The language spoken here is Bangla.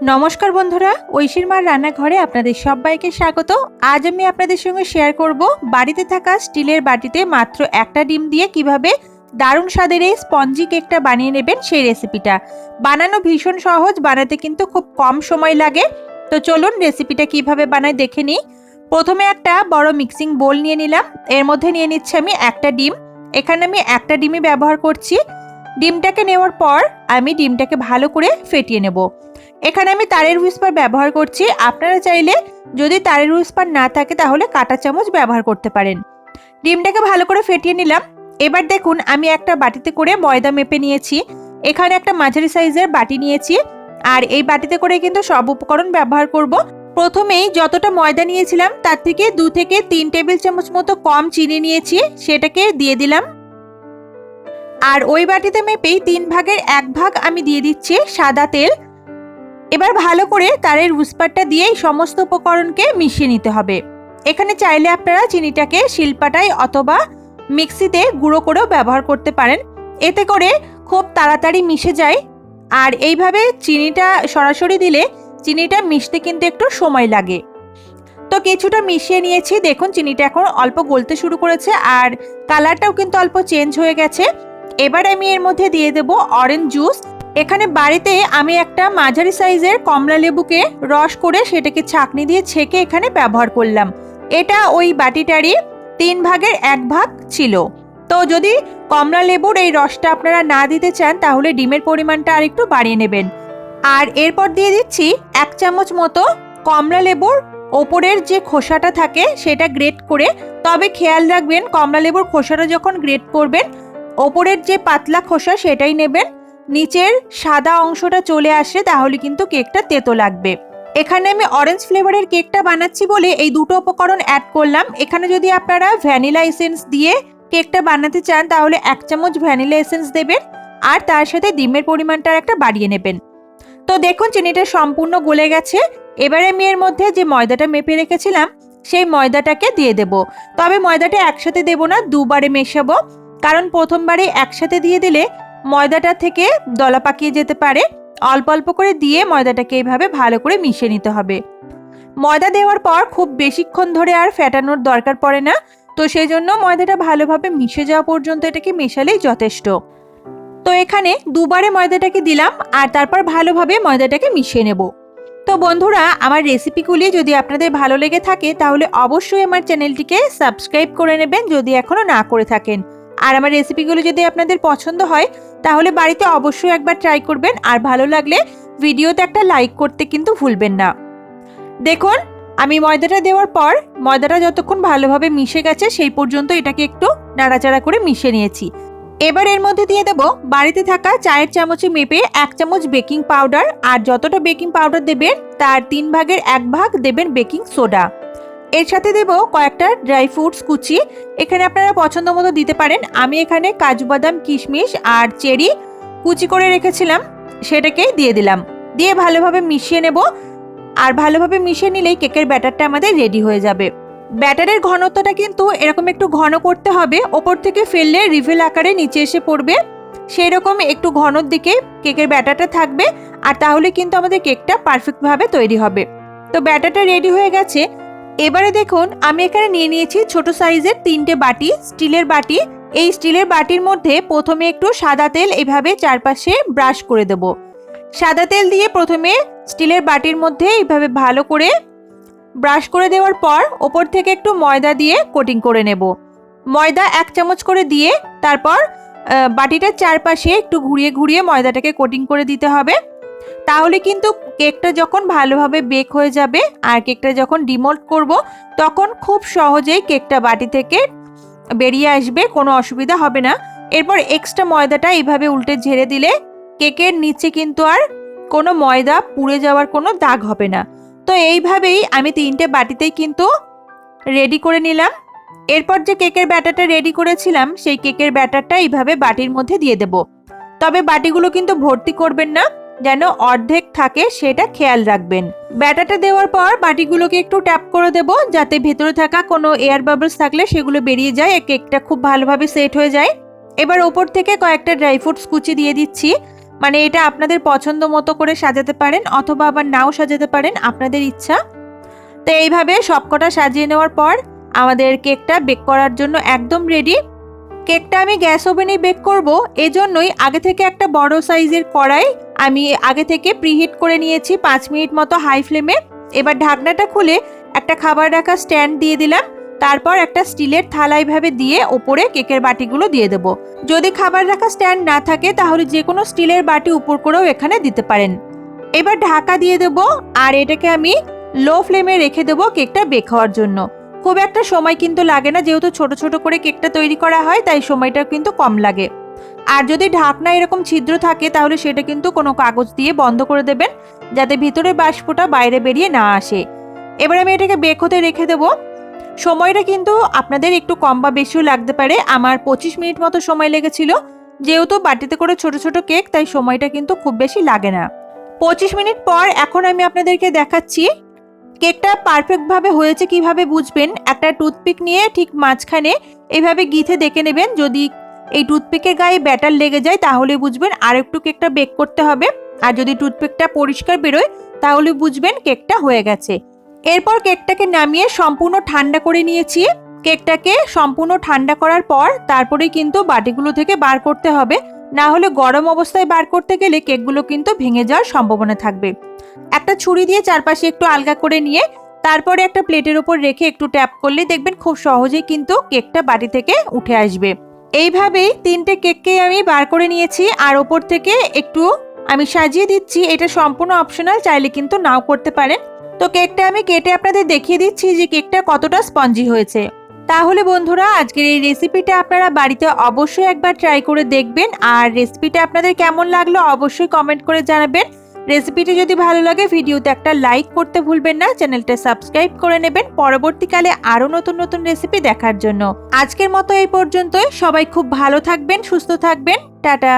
নমস্কার বন্ধুরা, ঐশীর মার রান্নাঘরে আপনাদের সবাইকে স্বাগত। আজ আমি আপনাদের সঙ্গে শেয়ার করব বাড়িতে থাকা স্টিলের বাটিতে মাত্র একটা ডিম দিয়ে কীভাবে দারুণ স্বাদের এই স্পঞ্জি কেকটা বানিয়ে নেবেন সেই রেসিপিটা বানানো ভীষণ সহজ, বানাতে কিন্তু খুব কম সময় লাগে। তো চলুন রেসিপিটা কীভাবে বানাই দেখে নিই। প্রথমে একটা বড় মিক্সিং বোল নিয়ে নিলাম। এর মধ্যে নিয়ে নিচ্ছি আমি একটা ডিম। এখানে আমি একটা ডিমই ব্যবহার করছি। ডিমটাকে নেওয়ার পর আমি ডিমটাকে ভালো করে ফেটিয়ে নেব। এখানে আমি তারের হুইস্পার ব্যবহার করছি। আপনারা চাইলে যদি তারের হুইস্পার না থাকে তাহলে কাঁটা চামচ ব্যবহার করতে পারেন। ডিমটাকে ভালো করে ফেটিয়ে নিলাম। এবার দেখুন, আমি একটা বাটিতে করে ময়দা মেপে নিয়েছি। এখানে একটা মাঝারি সাইজের বাটি নিয়েছি। আর এই বাটিতে করে কিন্তু সব উপকরণ ব্যবহার করব। প্রথমেই যতটা ময়দা নিয়েছিলাম, তার থেকে দু থেকে তিন টেবিল চামচ মতো কম চিনি নিয়েছি। সেটাকে দিয়ে দিলাম। আর ওই বাটিতে মেপেই তিন ভাগের এক ভাগ আমি দিয়ে দিচ্ছি সাদা তেল। এবার ভালো করে তারের উস্পারটা দিয়ে এই সমস্ত উপকরণকে মিশিয়ে নিতে হবে। এখানে চাইলে আপনারা চিনিটাকে শিলপাটায় অথবা মিক্সিতে গুঁড়ো করেও ব্যবহার করতে পারেন। এতে করে খুব তাড়াতাড়ি মিশে যায়। আর এইভাবে চিনিটা সরাসরি দিলে চিনিটা মিশতে কিন্তু একটু সময় লাগে। তো কিছুটা মিশিয়ে নিয়েছি। দেখুন, চিনিটা এখন অল্প গলতে শুরু করেছে আর কালারটাও কিন্তু অল্প চেঞ্জ হয়ে গেছে। এবার আমি এর মধ্যে দিয়ে দেব অরেঞ্জ জুস। এখানে বাড়িতে আমি একটা মাঝারি সাইজের কমলা লেবুকে রস করে সেটাকে ছাকনি দিয়ে ছেঁকে এখানে ব্যবহার করলাম। এটা ওই বাটিটারই তিন ভাগের এক ভাগ ছিল। তো যদি কমলা লেবুর এই রসটা আপনারা না দিতে চান, তাহলে ডিমের পরিমাণটা আর একটু বাড়িয়ে নেবেন। আর এরপর দিয়ে দিচ্ছি এক চামচ মতো কমলা লেবুর ওপরের যে খোসাটা থাকে, সেটা গ্রেট করে। তবে খেয়াল রাখবেন, কমলা লেবুর খোসাটা যখন গ্রেট করবেন, ওপরের যে পাতলা খোসা সেটাই নেবেন। নিচের সাদা অংশটা চলে আসে, তাহলে কিন্তু কেকটা তেতো লাগবে। এখানে আমি অরেঞ্জ ফ্লেভারের কেকটা বানাচ্ছি বলে এই দুটো উপকরণ অ্যাড করলাম। এখানে যদি আপনারা ভ্যানিলা এসেন্স দিয়ে কেকটা বানাতে চান, তাহলে এক চামচ ভ্যানিলা এসেন্স দেবেন, আর তার সাথে ডিমের পরিমাণটা একটা বাড়িয়ে নেবেন। তো দেখুন, চিনিটা সম্পূর্ণ গলে গেছে। এবারে আমি এর মধ্যে যে ময়দাটা মেপে রেখেছিলাম, সেই ময়দাটাকে দিয়ে দেব। তবে ময়দাটা একসাথে দেব না, দুবারে মেশাবো। কারণ প্রথমবারে একসাথে দিয়ে দিলে ময়দাটা থেকে দলা পাকিয়ে যেতে পারে। অল্প অল্প করে দিয়ে ময়দাটাকে এইভাবে ভালো করে মিশিয়ে নিতে হবে। ময়দা দেওয়ার পর খুব বেশিক্ষণ ধরে আর ফেটানোর দরকার পড়ে না। তো সেই জন্য ময়দাটা ভালোভাবে মিশে যাওয়া পর্যন্ত এটাকে মেশালেই যথেষ্ট। তো এখানে দুবারে ময়দাটাকে দিলাম আর তারপর ভালোভাবে ময়দাটাকে মিশিয়ে নেব। তো বন্ধুরা, আমার রেসিপিগুলি যদি আপনাদের ভালো লেগে থাকে, তাহলে অবশ্যই আমার চ্যানেলটিকে সাবস্ক্রাইব করে নেবেন যদি এখনও না করে থাকেন। আর আমার রেসিপিগুলো যদি আপনাদের পছন্দ হয় তাহলে বাড়িতে অবশ্যই একবার ট্রাই করবেন আর ভালো লাগলে ভিডিওতে একটা লাইক করতে কিন্তু ভুলবেন না। দেখুন, আমি ময়দাটা দেওয়ার পর ময়দাটা যতক্ষণ ভালোভাবে মিশে গেছে সেই পর্যন্ত এটাকে একটু নাড়াচাড়া করে মিশে নিয়েছি। এবার এর মধ্যে দিয়ে দেব বাড়িতে থাকা চায়ের চামচে মেপে এক চামচ বেকিং পাউডার আর যতটা বেকিং পাউডার দেবেন তার তিন ভাগের এক ভাগ দেবেন বেকিং সোডা এর সাথে দেব কয়েকটা ড্রাই ফ্রুটস কুচি। এখানে আপনারা পছন্দ মতো দিতে পারেন। আমি এখানে কাজু বাদাম, কিশমিশ আর চেরি কুচি করে রেখেছিলাম। সেটাকেই দিয়ে দিলাম। দিয়ে ভালোভাবে মিশিয়ে নেব। আর ভালোভাবে মিশিয়ে নিলেই কেকের ব্যাটারটা আমাদের রেডি হয়ে যাবে। ব্যাটারের ঘনত্বটা কিন্তু এরকম একটু ঘন করতে হবে। ওপর থেকে ফেললে রিভেল আকারে নিচে এসে পড়বে। সেই রকম একটু ঘনর দিকে কেকের ব্যাটারটা থাকবে। আর তাহলে কিন্তু আমাদের কেকটা পারফেক্টভাবে তৈরি হবে। তো ব্যাটারটা রেডি হয়ে গেছে। এবারে দেখুন, আমি এখানে নিয়ে নিয়েছি ছোট সাইজের তিনটে বাটি, স্টিলের বাটি। এই স্টিলের বাটির মধ্যে প্রথমে একটু সাদা তেল এভাবে চারপাশে ব্রাশ করে দেব। সাদা তেল দিয়ে প্রথমে স্টিলের বাটির মধ্যে এইভাবে ভালো করে ব্রাশ করে দেওয়ার পর ওপর থেকে একটু ময়দা দিয়ে কোটিং করে নেব। ময়দা এক চামচ করে দিয়ে তারপর বাটিটার চারপাশে একটু ঘুরিয়ে ঘুরিয়ে ময়দাটাকে কোটিং করে দিতে হবে। তাহলে কিন্তু কেকটা যখন ভালোভাবে বেক হয়ে যাবে আর কেকটা যখন ডিমোল্ট করব, তখন খুব সহজেই কেকটা বাটি থেকে বেরিয়ে আসবে, কোনো অসুবিধা হবে না। এরপর এক্সট্রা ময়দাটা এইভাবে উল্টে ঝেড়ে দিলে কেকের নিচে কিন্তু আর কোনো ময়দা পুড়ে যাওয়ার কোনো দাগ হবে না। তো এইভাবেই আমি তিনটে বাটিতেই কিন্তু রেডি করে নিলাম। এরপর যে কেকের ব্যাটারটা রেডি করেছিলাম, সেই কেকের ব্যাটারটা এইভাবে বাটির মধ্যে দিয়ে দেব। তবে বাটিগুলো কিন্তু ভর্তি করবেন না। যেন অর্ধেক থাকে সেটা খেয়াল রাখবেন। ব্যাটাটা দেওয়ার পর বাটিগুলোকে একটু ট্যাপ করে দেব, যাতে ভেতরে থাকা কোনো এয়ার বাবলস থাকলে সেগুলো বেরিয়ে যায় কেকটা খুব ভালোভাবে সেট হয়ে যায়। এবার ওপর থেকে কয়েকটা ড্রাই ফ্রুটস কুচি দিয়ে দিচ্ছি। মানে এটা আপনাদের পছন্দ মতো করে সাজাতে পারেন, অথবা আবার নাও সাজাতে পারেন, আপনাদের ইচ্ছা। তো এইভাবে সবকটা সাজিয়ে নেওয়ার পর আমাদের কেকটা বেক করার জন্য একদম রেডি কেকটা আমি গ্যাস ওভেনে বেক করব, এজন্যই আগে থেকে একটা বড় সাইজের কড়াই আমি আগে থেকে প্রিহিট করে নিয়েছি পাঁচ মিনিট মতো হাই ফ্লেমে। এবার ঢাকনাটা খুলে একটা খাবার রাখা স্ট্যান্ড দিয়ে দিলাম, তারপর একটা স্টিলের থালা এইভাবে দিয়ে ওপরে কেকের বাটিগুলো দিয়ে দেব। যদি খাবার রাখা স্ট্যান্ড না থাকে, তাহলে যে কোনো স্টিলের বাটি উপর করেও এখানে দিতে পারেন। এবার ঢাকা দিয়ে দেব, আর এটাকে আমি লো ফ্লেমে রেখে দেবো কেকটা বেক হওয়ার জন্য। খুব একটা সময় কিন্তু লাগে না, যেহেতু ছোট ছোট করে কেকটা তৈরি করা হয়, তাই সময়টা কিন্তু কম লাগে। আর যদি ঢাকনা এরকম ছিদ্র থাকে, তাহলে সেটা কিন্তু কোনো কাগজ দিয়ে বন্ধ করে দেবেন, যাতে ভিতরে বাষ্পটা বাইরে বেরিয়ে না আসে। এবার আমি এটাকে বেক হতে রেখে দেবো। সময়টা কিন্তু আপনাদের একটু কম বা বেশিও লাগতে পারে, আমার পঁচিশ মিনিট মতো সময় লেগেছিল। যেহেতু বাটিতে করে ছোট ছোট কেক, তাই সময়টা কিন্তু খুব বেশি লাগে না। পঁচিশ মিনিট পর এখন আমি আপনাদেরকে দেখাচ্ছি কেকটা পারফেক্টভাবে হয়েছে কীভাবে বুঝবেন? একটা টুথপিক নিয়ে ঠিক মাঝখানে এইভাবে গিথে দেখে নেবেন। যদি এই টুথপিকের গায়ে ব্যাটার লেগে যায়, তাহলে বুঝবেন আর একটু কেকটা বেক করতে হবে। আর যদি টুথপিকটা পরিষ্কার বেরোয়, তাহলে বুঝবেন কেকটা হয়ে গেছে। এরপর কেকটাকে নামিয়ে সম্পূর্ণ ঠান্ডা করে নিয়েছি। কেকটাকে সম্পূর্ণ ঠান্ডা করার পর, তারপরেই কিন্তু বাটিগুলো থেকে বার করতে হবে। না হলে গরম অবস্থায় বার করতে গেলে কেকগুলো কিন্তু ভেঙে যাওয়ার সম্ভাবনা থাকবে। একটা ছুরি দিয়ে চারপাশে একটু আলগা করে নিয়ে, তারপরে একটা প্লেটের উপর রেখে একটু ট্যাপ করলে দেখবেন খুব সহজেই কিন্তু কেকটা বাটি থেকে উঠে আসবে। এইভাবেই তিনটে কেককে আমি বার করে নিয়েছি, আর ওপর থেকে একটু আমি সাজিয়ে দিচ্ছি। এটা সম্পূর্ণ অপশনাল, চাইলে কিন্তু নাও করতে পারেন। তো কেকটা আমি কেটে আপনাদের দেখিয়ে দিচ্ছি যে কেকটা কতটা স্পঞ্জি হয়েছে। তাহলে বন্ধুরা, আজকের এই রেসিপিটা আপনারা বাড়িতে অবশ্যই একবার ট্রাই করে দেখবেন। আর রেসিপিটা আপনাদের কেমন লাগল অবশ্যই কমেন্ট করে জানাবেন। রেসিপিটি যদি ভালো লাগে ভিডিওতে একটা লাইক করতে ভুলবেন না চ্যানেলটা সাবস্ক্রাইব করে নেবেন। পরবর্তীকালে আরও নতুন নতুন রেসিপি দেখার জন্য। আজকের মতো এই পর্যন্তই। সবাই খুব ভালো থাকবেন, সুস্থ থাকবেন। টাটা!